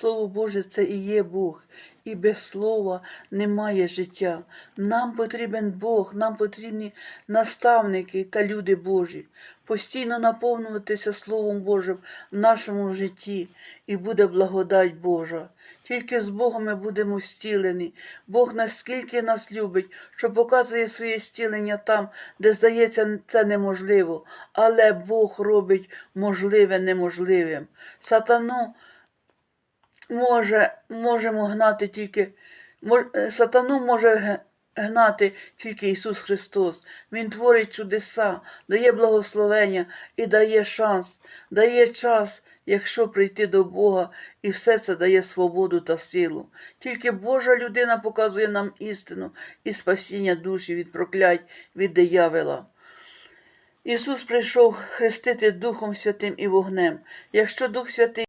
Слово Боже, це і є Бог. І без слова немає життя. Нам потрібен Бог, нам потрібні наставники та люди Божі. Постійно наповнюватися Словом Божим в нашому житті, і буде благодать Божа. Тільки з Богом ми будемо зцілені. Бог наскільки нас любить, що показує своє зцілення там, де здається це неможливо. Але Бог робить можливе неможливим. Сатану може, можемо гнати тільки, мож- е, сатану може гнати тільки Ісус Христос. Він творить чудеса, дає благословення і дає шанс, дає час, якщо прийти до Бога, і все це дає свободу та силу. Тільки Божа людина показує нам істину і спасіння душі від проклять від диявола. Ісус прийшов хрестити Духом Святим і вогнем. Якщо Дух Святий